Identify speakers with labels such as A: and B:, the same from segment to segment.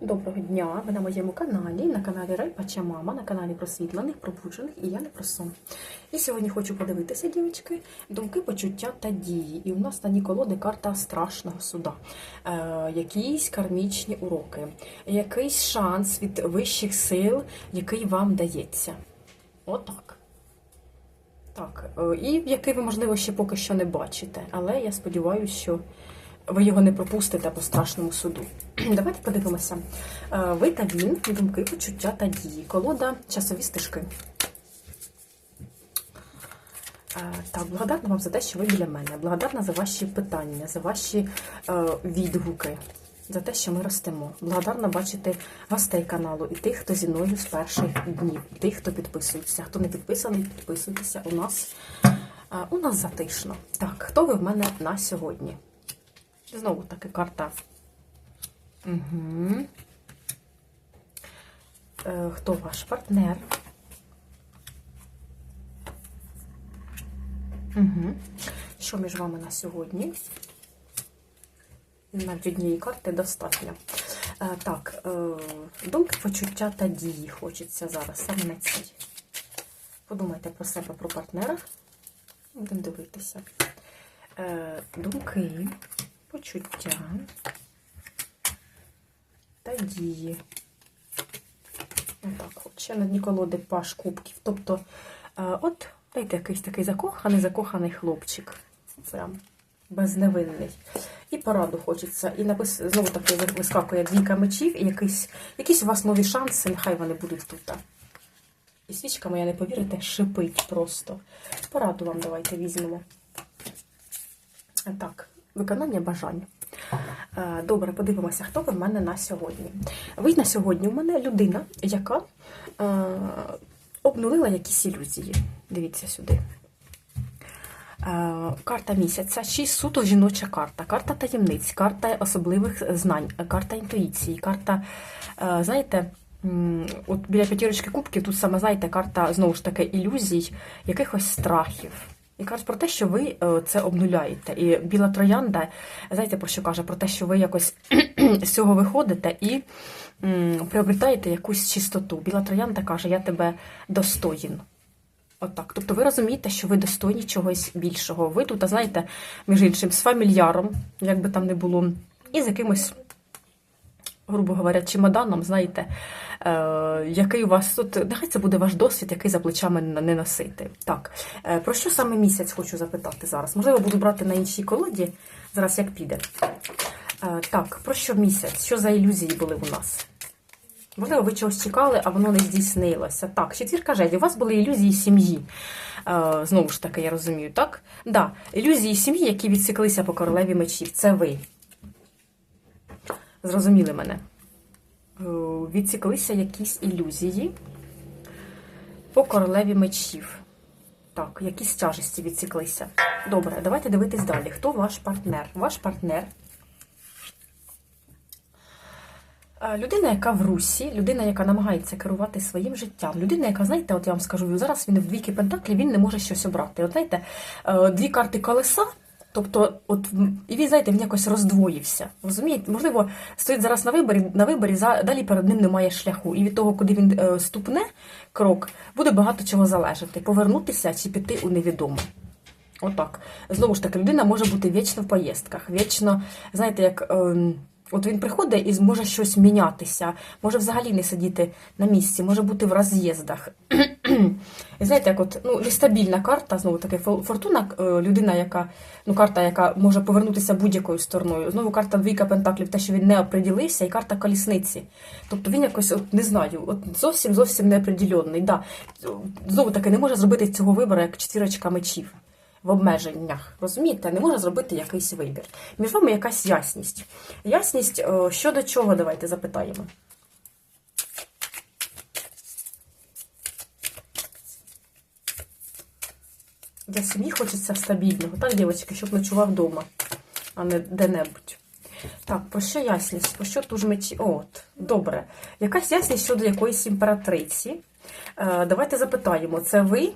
A: Доброго дня! Ви на моєму каналі, на каналі Райпача Мама, на каналі просвітлених, пробуджених і я не про сон. І сьогодні хочу подивитися, дівчатки, думки, почуття та дії. І у нас на дні колоди карта страшного суда, е, якісь кармічні уроки, якийсь шанс від вищих сил, який вам дається. Отак. Так, е, і який ви, можливо, ще поки що не бачите, але я сподіваюся, що ви його не пропустите по страшному суду. Давайте подивимося. Е, Ви та він, думки, почуття та дії. Колода часові стежки. Е, Так, благодарна вам за те, що ви біля мене. Благодарна за ваші питання, за ваші е, відгуки, за те, що ми ростемо. Благодарна бачити гостей каналу і тих, хто зі мною з перших днів, тих, хто підписується. Хто не підписаний, підписуйтеся. У нас, у нас затишно. Так, хто ви в мене на сьогодні? Знову таки карта. Угу. Хто ваш партнер? Угу. Що між вами на сьогодні? Навіть однієї карти достатньо. Е, так, е, думки, почуття та дії хочеться зараз саме на цій. Подумайте про себе, про партнера. Будемо дивитися. Думки, почуття та дії. Отак, от. Ще на дні колоди паш кубків. Тобто, е, от, дайте якийсь такий закоханий, закоханий хлопчик. Прям безневинний. І пораду хочеться. І напис... знову таки вискакує двійка мечів, і якийсь, якісь у вас нові шанси, нехай вони будуть тут. І свічка моя, не повірите, шипить просто. Пораду вам давайте візьмемо. Так, виконання бажань. Е, Добре, подивимося, хто ви в мене на сьогодні. Ви на сьогодні у мене людина, яка е, обнулила якісь ілюзії. Дивіться сюди. Е, Карта місяця, шість суто жіноча карта, карта таємниць, карта особливих знань, карта інтуїції, карта, знаєте, от біля п'ятірочки кубків тут саме, знаєте, карта знову ж таки ілюзій, якихось страхів. І кажуть про те, що ви е, це обнуляєте. І біла троянда, знаєте, про що каже? Про те, що ви якось з цього виходите і приобретаєте якусь чистоту. Біла троянда каже, я тебе достоїн. Отак. Тобто ви розумієте, що ви достойні чогось більшого. Ви тут, а знаєте, між іншим, з фамільяром, як би там не було, і з якимось, грубо говоря, чемоданом, знаєте, який у вас тут, нехай це буде ваш досвід, який за плечами не носити. Так, е, про що саме місяць хочу запитати зараз? Можливо, буду брати на іншій колоді, зараз як піде. Е, так, про що місяць? Що за ілюзії були у нас? Можливо, ви чогось чекали, а воно не здійснилося. Так, четвірка жезлів. У вас були ілюзії сім'ї. Е, знову ж таки, я розумію, так? Да, ілюзії сім'ї, які відсіклися по королеві мечів. Це ви. Зрозуміли мене. Е, відсіклися якісь ілюзії по королеві мечів. Так, якісь тяжесті відсіклися. Добре, давайте дивитись далі. Хто ваш партнер? Ваш партнер Е, Людина, яка в русі, людина, яка намагається керувати своїм життям, людина, яка, знаєте, от я вам скажу, зараз він в двійки пентаклі, він не може щось обрати. От знаєте, е, дві карти колеса, тобто, от і він, знаєте, він якось роздвоївся. Розумієте, можливо, стоїть зараз на виборі, на виборі, за- далі перед ним немає шляху. І від того, куди він е, ступне крок, буде багато чого залежати: повернутися чи піти у невідоме. Отак. Знову ж таки, людина може бути вічно в поїздках, вічно, знаєте, як. ем, От він приходить і зможе щось мінятися, може взагалі не сидіти на місці, може бути в роз'їздах. І знаєте, як от ну, нестабільна карта, знову таки, фортуна, е, людина, яка, ну, карта, яка може повернутися будь-якою стороною. Знову карта двійка пентаклів, те, що він не оприділився, і карта колісниці. Тобто він якось, от, не знаю, от зовсім зовсім неоприділений. Да. Знову таки, не може зробити цього вибору, як четвірочка мечів в обмеженнях. Розумієте, не може зробити якийсь вибір. Між вами якась ясність. Ясність е, щодо чого, давайте запитаємо. Для сім'ї хочеться стабільного, так, дівчатки, щоб ночував вдома, а не де-небудь. Так, про що ясність? Про що туж мечі? От, добре. Якась ясність щодо якоїсь імператриці. Е, давайте запитаємо, це ви?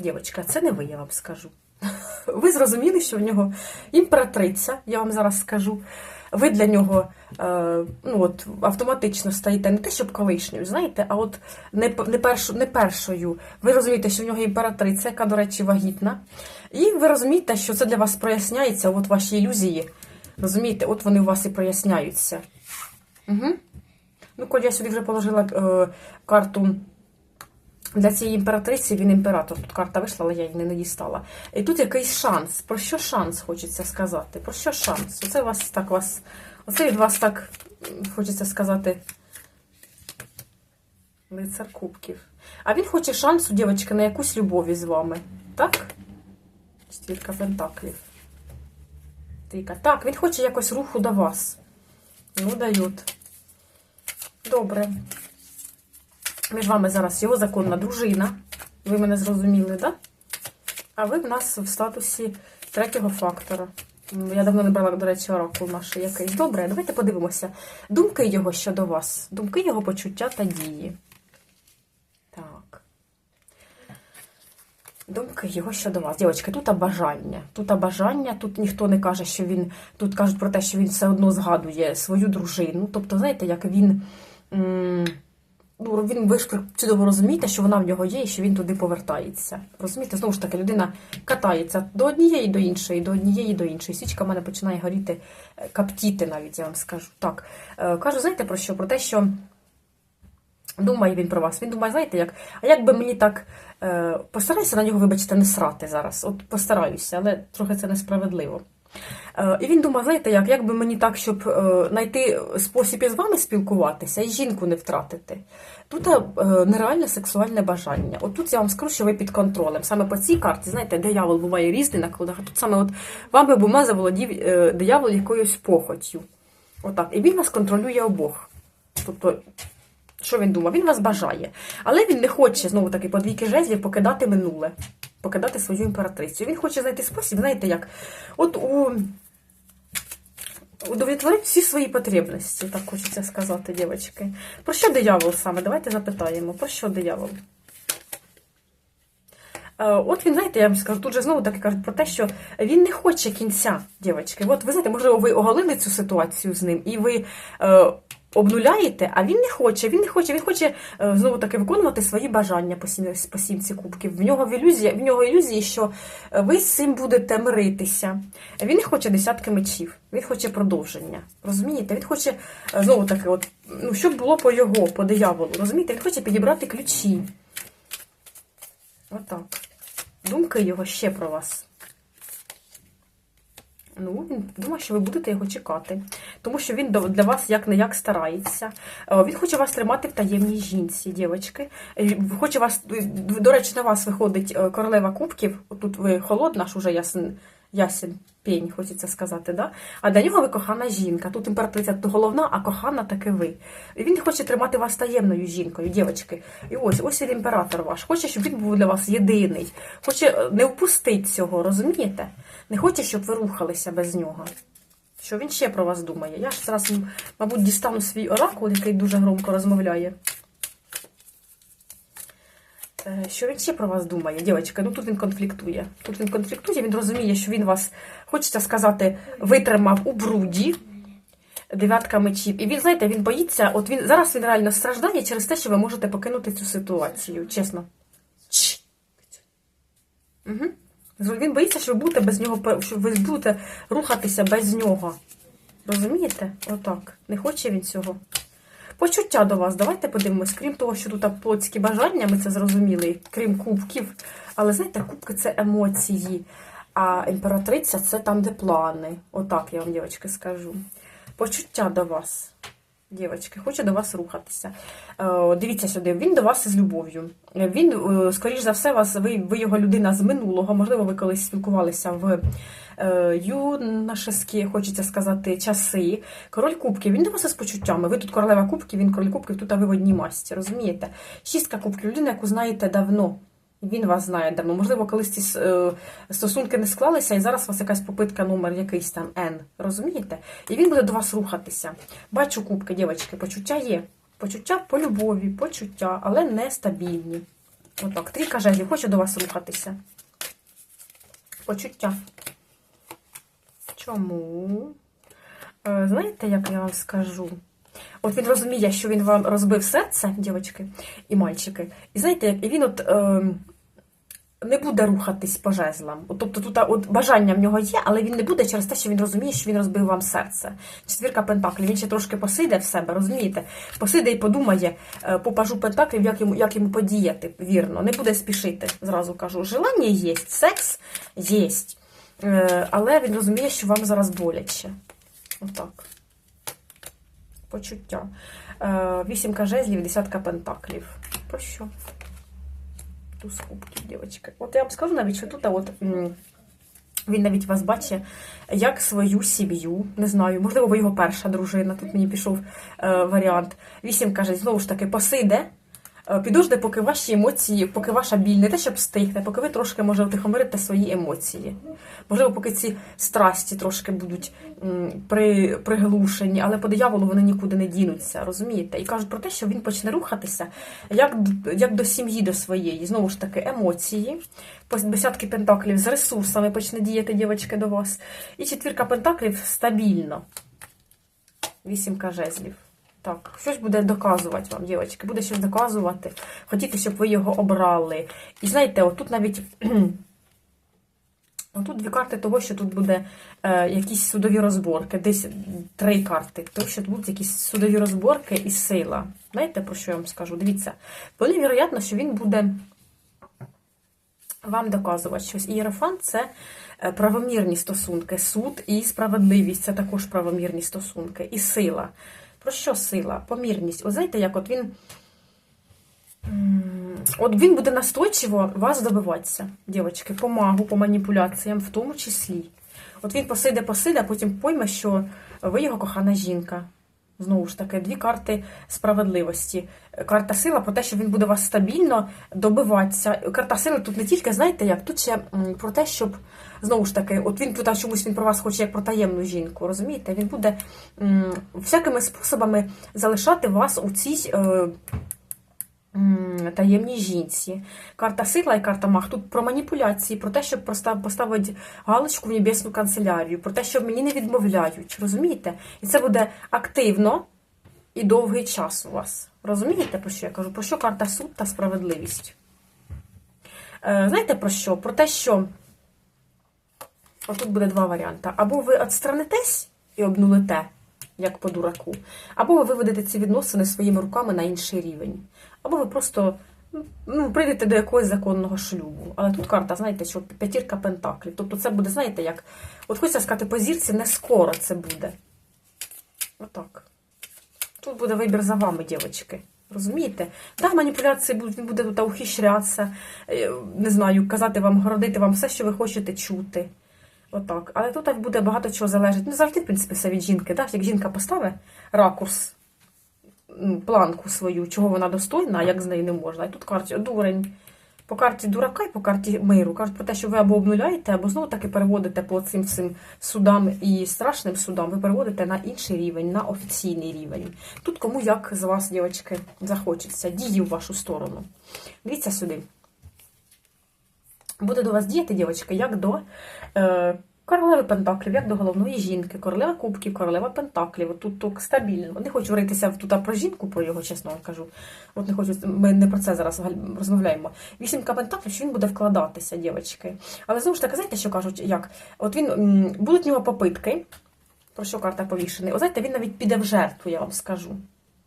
A: Дівчатка, це не ви, я вам скажу. Ви зрозуміли, що в нього імператриця, я вам зараз скажу. Ви для нього е, ну, от, автоматично стаєте не те, щоб колишньою, знаєте, а от не, не, першу, не першою. Ви розумієте, що в нього імператриця, яка, до речі, вагітна. І ви розумієте, що це для вас проясняється, от ваші ілюзії. Розумієте, от вони у вас і проясняються. Угу. Ну, коли я сюди вже положила е, карту для цієї імператриці, він імператор. Тут карта вийшла, але я її не дістала. І тут якийсь шанс. Про що шанс хочеться сказати? Про що шанс? Оце вас так вас. Оце від вас так хочеться сказати. Лицар кубків. А він хоче шансу, дівчатки, на якусь любові з вами. Так? Четвірка пентаклів. Трійка. Так, він хоче якось руху до вас. Ну, дають. Добре. Між вами зараз його законна дружина. Ви мене зрозуміли, так? Да? А ви в нас в статусі третього фактора. Я давно не брала, до речі, оракул наш якийсь. Добре, давайте подивимося. Думки його щодо вас. Думки його почуття та дії. Так. Думки його щодо вас. Дівчатки, тут бажання. Тут бажання, тут ніхто не каже, що він. Тут кажуть про те, що він все одно згадує свою дружину. Тобто, знаєте, як він. м, він ви ж чудово розумієте, що вона в нього є і що він туди повертається. Розумієте, знову ж таки, людина катається до однієї до іншої, до однієї до іншої. Свічка в мене починає горіти, е, каптіти навіть, я вам скажу. Так, е, кажу, знаєте про що? Про те, що думає він про вас. Він думає, знаєте, як, а як би мені так е, постараюся на нього, вибачте, не срати зараз. От постараюся, але трохи це несправедливо. Е, І він думає, знаєте, як, як би мені так, щоб е, знайти спосіб із вами спілкуватися і жінку не втратити. Тут е, нереальне сексуальне бажання. От тут я вам скажу, що ви під контролем. Саме по цій карті, знаєте, диявол буває різний на колодах, а тут саме от вами обома заволодів диявол якоюсь похотю. Отак. І він вас контролює обох. Тобто, що він думає? Він вас бажає. Але він не хоче, знову таки, по двійки жезлів покидати минуле, покидати свою імператрицю. Він хоче знайти спосіб, знаєте, як? От у удовлетворити всі свої потребності, так хочеться сказати, дівчатки. Про що диявол саме? Давайте запитаємо, про що диявол? Е, От він, знаєте, я вам скажу, тут же знову таки кажуть про те, що він не хоче кінця, дівчатки. От ви знаєте, можливо, ви оголили цю ситуацію з ним, і ви е, обнуляєте, а він не хоче, він не хоче, він хоче е, знову таки виконувати свої бажання по, сім, по сімці кубків. В нього в ілюзія, в нього ілюзії, що ви з цим будете миритися. Він не хоче десятки мечів, він хоче продовження. Розумієте? Він хоче е, знову таки, от, ну, щоб було по його, по дияволу. Розумієте, він хоче підібрати ключі. Отак. Думки його ще про вас. Ну, він думає, що ви будете його чекати. Тому що він для вас як не як старається. Е, Він хоче вас тримати в таємній жінці, дівчатки. Е, Хоче вас, до речі, на вас виходить е, королева кубків. Тут ви холодна, ж уже ясен, ясен пень, хочеться сказати, да? А для нього ви кохана жінка. Тут імператриця головна, а кохана таки ви. І він хоче тримати вас таємною жінкою, дівчатки. І ось ось він імператор ваш. Хоче, щоб він був для вас єдиний. Хоче е, не впустити цього, розумієте? Не хоче, щоб ви рухалися без нього. Що він ще про вас думає? Я ж зараз, мабуть, дістану свій оракул, який дуже громко розмовляє. Е, Що він ще про вас думає, дівчатка? Ну тут він конфліктує. Тут він конфліктує, він розуміє, що він вас, хочеться сказати, витримав у бруді. Дев'ятка мечів. І він, знаєте, він боїться, от він зараз він реально страждає через те, що ви можете покинути цю ситуацію, чесно. Угу. Він боїться, що ви будете без нього, що ви будете рухатися без нього. Розумієте? Отак. Не хоче він цього. Почуття до вас, давайте подивимось. Крім того, що тут плотські бажання, ми це зрозуміли, крім кубків. Але знаєте, кубки це емоції, а імператриця це там, де плани. Отак я вам, дівчатки, скажу. Почуття до вас. Дівчатки, хоче до вас рухатися. Е, дивіться сюди, він до вас із любов'ю. Е, Він, е, скоріш за все, вас, ви, ви його людина з минулого, можливо, ви колись спілкувалися в юношеські, хочеться сказати, часи. Король кубків, він до вас із почуттями. Ви тут королева кубків, він король кубків, тут ви в одній масті, розумієте? Шістка кубків, людина, яку знаєте давно. Він вас знає давно. Можливо, колись ці е, стосунки не склалися, і зараз у вас якась попитка номер якийсь там N. Розумієте? І він буде до вас рухатися. Бачу кубки, дівчатки, почуття є. Почуття по любові, почуття, але не стабільні. Отак, трійка жезлів, хоче до вас рухатися. Почуття. Чому? Е, Знаєте, як я вам скажу? От він розуміє, що він вам розбив серце, дівчатки і мальчики. І знаєте, і він от е, не буде рухатись по жезлам. От, тобто тут от бажання в нього є, але він не буде через те, що він розуміє, що він розбив вам серце. Четвірка пентаклів. Він ще трошки посиде в себе, розумієте? Посиде і подумає е, по пажу пентаклів, як йому, як йому подіяти. Вірно, не буде спішити. Зразу кажу. Желання є, секс є. Е, але він розуміє, що вам зараз боляче. Отак. Почуття. Е, Вісімка жезлів, десятка пентаклів. Про що? Туз кубків, дівчатка. От я вам скажу навіть, що тут от, він навіть вас бачить як свою сім'ю. Не знаю, можливо, ви його перша дружина. Тут мені пішов е, варіант. Вісім каже, знову ж таки, посиде. Е, поки ваші емоції, поки ваша біль не те, щоб стихне, поки ви трошки може утихомирите свої емоції. Можливо, поки ці страсті трошки будуть при, приглушені, але по дияволу вони нікуди не дінуться, розумієте? І кажуть про те, що він почне рухатися як, як до сім'ї, до своєї. Знову ж таки, емоції. Десятки пентаклів з ресурсами почне діяти дівчатки до вас. І четвірка пентаклів стабільно. Вісімка жезлів. Так, щось буде доказувати вам, дівчатки, буде щось доказувати. Хотіти, щоб ви його обрали. І знаєте, отут навіть. Отут дві карти того, що тут буде е, якісь судові розборки, десь три карти. Тому що тут будуть якісь судові розборки і сила. Знаєте, про що я вам скажу? Дивіться, вполне вероятно, що він буде вам доказувати щось. Ієрофант це е, правомірні стосунки, суд і справедливість це також правомірні стосунки, і сила. Про що сила? Помірність. От знаєте, як от він. От він буде настойчиво вас добиватися, дівчатки, помагу по маніпуляціям, в тому числі. От він посиде, посиде, а потім пойме, що ви його кохана жінка. Знову ж таки, дві карти справедливості. Карта сила про те, що він буде вас стабільно добиватися. Карта сили тут не тільки, знаєте, як тут ще про те, щоб знову ж таки, от він тут чомусь він про вас хоче як про таємну жінку. Розумієте? Він буде всякими способами залишати вас у цій. Таємній жінці. Карта сила і карта мах тут про маніпуляції, про те, щоб поставити галочку в небесну канцелярію, про те, що мені не відмовляють. Розумієте? І це буде активно і довгий час у вас. Розумієте, про що я кажу? Про що карта суд та справедливість? Е, знаєте про що? Про те, що отут буде два варіанти. Або ви відстранитесь і обнулите, як по дураку, або ви виведете ці відносини своїми руками на інший рівень. Або ви просто ну, прийдете до якогось законного шлюбу. Але тут карта, знаєте, що п'ятірка пентаклів. Тобто це буде, знаєте, як. От хочеться сказати, по зірці не скоро це буде. Отак. Тут буде вибір за вами, дівчатки. Розумієте? Так, маніпуляції будуть, він буде тут ухищрятися, е, не знаю, казати вам, городити вам все, що ви хочете чути. Отак. Але тут так буде багато чого залежить. Ну, завжди, в принципі, все від жінки. Так? Як жінка поставить ракурс, планку свою, чого вона достойна, а як з нею не можна. І тут карті дурень. По карті дурака і по карті миру. Кажуть про те, що ви або обнуляєте, або знову таки переводите по цим всім судам і страшним судам, ви переводите на інший рівень, на офіційний рівень. Тут кому як з вас, дівчатки, захочеться, дії в вашу сторону. Дивіться сюди. Буде до вас діяти, дівчатки, як до е, королеви Пентаклів, як до головної жінки, королева кубків, королева Пентаклів. Тут так стабільно. Не хочу ритися тут про жінку, про його, чесно вам кажу. От не хочу, ми не про це зараз розмовляємо. Вісімка Пентаклів, що він буде вкладатися, дівчатки. Але знову ж таки, знаєте, що кажуть, як? От він будуть в нього попитки, про що карта повішений. О, знаєте, він навіть піде в жертву, я вам скажу.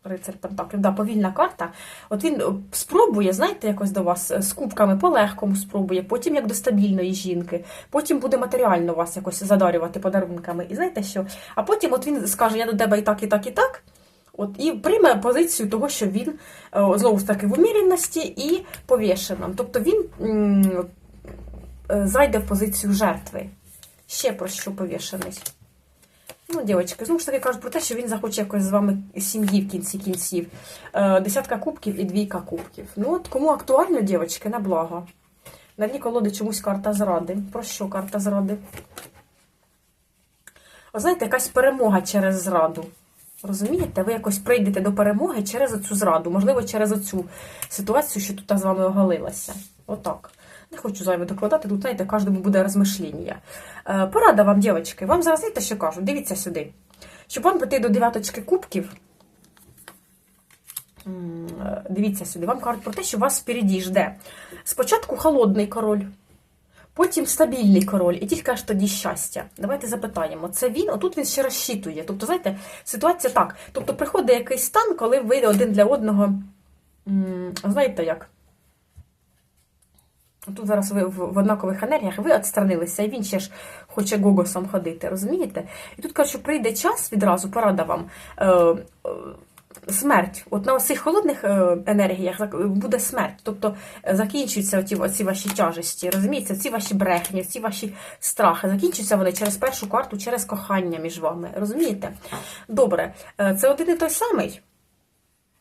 A: Рицар Пентаклів, да, повільна карта. От він е, спробує, знаєте, якось до вас е, з кубками по-легкому спробує, потім як до стабільної жінки, потім буде матеріально вас якось задарювати подарунками. І знаєте що? А потім от він скаже, я до тебе і так, і так, і так. От, і прийме позицію того, що він е, знову ж таки в уміряності і повішеним. Тобто він зайде в позицію жертви. Ще про що повішений. Ну, дівчатки, знову ж таки кажуть про те, що він захоче якось з вами сім'ї в кінці кінців. Е, Десятка кубків і двійка кубків. Ну, от кому актуально, дівчатки, на благо. На дні колоди чомусь карта зради. Про що карта зради? О, знаєте, якась перемога через зраду. Розумієте? Ви якось прийдете до перемоги через оцю зраду, можливо, через оцю ситуацію, що тут з вами оголилася. Отак. Не хочу зайве докладати, тут, знаєте, кожному буде розмишлення. Е, порада вам, дівчатки, вам зараз знаєте, що кажу? Дивіться сюди. Щоб вам прийти до дев'яточки кубків, е, дивіться сюди, вам кажуть про те, що вас впереді жде. Спочатку холодний король, потім стабільний король, і тільки аж тоді щастя. Давайте запитаємо. Це він, отут він ще розчитує. Тобто, знаєте, ситуація так. Тобто приходить якийсь стан, коли ви один для одного, знаєте як? Тут зараз ви в однакових енергіях, ви відстранилися, і він ще ж хоче гогосом ходити, розумієте? І тут що прийде час відразу, порада вам. Е, е, смерть. От на цих холодних е, енергіях буде смерть. Тобто е, закінчуються оті, оці ваші тяжесті, розумієте, ці ваші брехні, ці ваші страхи. Закінчуються вони через першу карту, через кохання між вами. Розумієте? Добре, це один і той самий.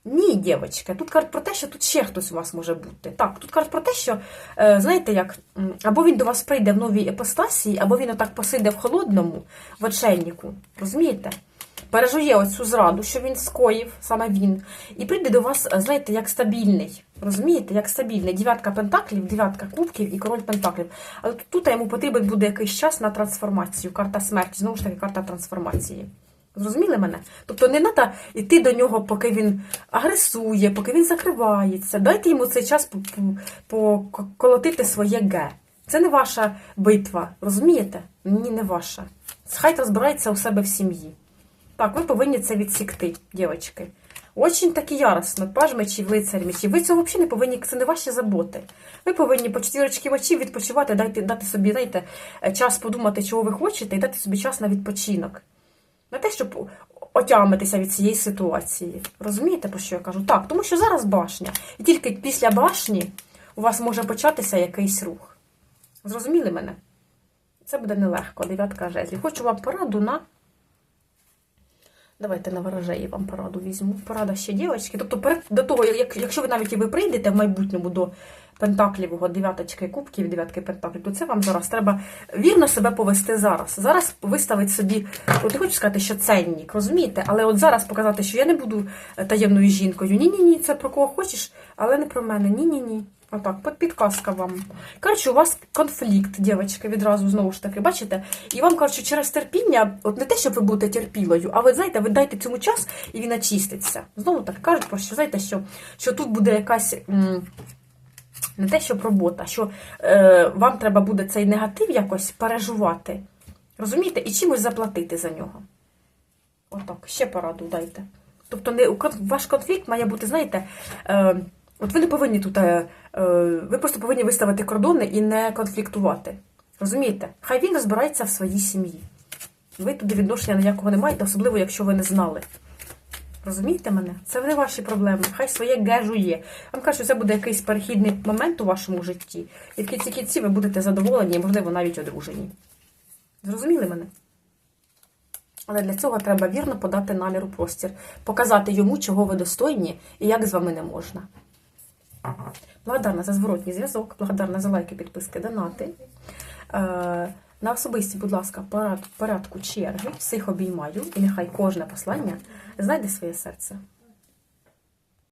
A: Ні, дівчатка, тут кажуть про те, що тут ще хтось у вас може бути. Так, тут кажуть про те, що, е, знаєте, як, або він до вас прийде в новій епостасії, або він отак посиде в холодному, в очельнику, розумієте? Пережує оцю зраду, що він скоїв, саме він, і прийде до вас, е, знаєте, як стабільний. Розумієте, як стабільний. Дев'ятка пентаклів, дев'ятка кубків і король пентаклів. Але тут йому потрібен буде якийсь час на трансформацію. Карта смерті, знову ж таки, карта трансформації. Зрозуміли мене? Тобто не треба йти до нього, поки він агресує, поки він закривається. Дайте йому цей час по- по- поколотити своє ге. Це не ваша битва, розумієте? Ні, не ваша. Хай розбирається у себе в сім'ї. Так, ви повинні це відсікти, дівчатки. Очень таки яростно, паж мечів, лицар мечів. Ви цього взагалі не повинні, це не ваші заботи. Ви повинні по четвірочки мечів відпочивати, дайте, дати собі, знаєте, час подумати, чого ви хочете, і дати собі час на відпочинок. На те, щоб отямитися від цієї ситуації. Розумієте, про що я кажу? Так, тому що зараз башня. І тільки після башні у вас може початися якийсь рух. Зрозуміли мене? Це буде нелегко. Дев'ятка жезлів. Хочу вам пораду на. Давайте на ворожеї вам пораду візьму. Порада ще дівчатки. Тобто, до того, як, якщо ви навіть і ви прийдете в майбутньому до пентаклівого дев'яточки кубків, дев'ятки пентаклів, то це вам зараз треба вірно себе повести зараз. Зараз виставити собі, от я хочу сказати, що ценник, розумієте? Але от зараз показати, що я не буду е, таємною жінкою. Ні-ні ні, це про кого хочеш, але не про мене. Ні-ні ні. Отак, під- підказка вам. Коротше, у вас конфлікт, дівчатки, відразу знову ж таки, бачите? І вам що через терпіння, от не те, що ви будете терпілою, а ви знаєте, ви дайте цьому час і він очиститься. Знову так кажуть, що знаєте, що, що тут буде якась. Не те, щоб робота, що е, вам треба буде цей негатив якось переживати. Розумієте? І чимось заплатити за нього. Отак, ще пораду дайте. Тобто, не, ваш конфлікт має бути, знаєте, е, от ви не повинні тут, е, е, ви просто повинні виставити кордони і не конфліктувати. Розумієте? Хай він розбирається в своїй сім'ї. Ви туди відношення ніякого не маєте, особливо, якщо ви не знали. Розумієте мене? Це не ваші проблеми. Хай своє гежу є. Вам кажуть, що це буде якийсь перехідний момент у вашому житті. І в кінці кінці ви будете задоволені і, можливо, навіть одружені. Зрозуміли мене? Але для цього треба вірно подати намір у простір, показати йому, чого ви достойні і як з вами не можна. Благодарна за зворотній зв'язок, благодарна за лайки, підписки, донати. На особисті, будь ласка, порядку черги. Всіх обіймаю, і нехай кожне послання знайде своє серце.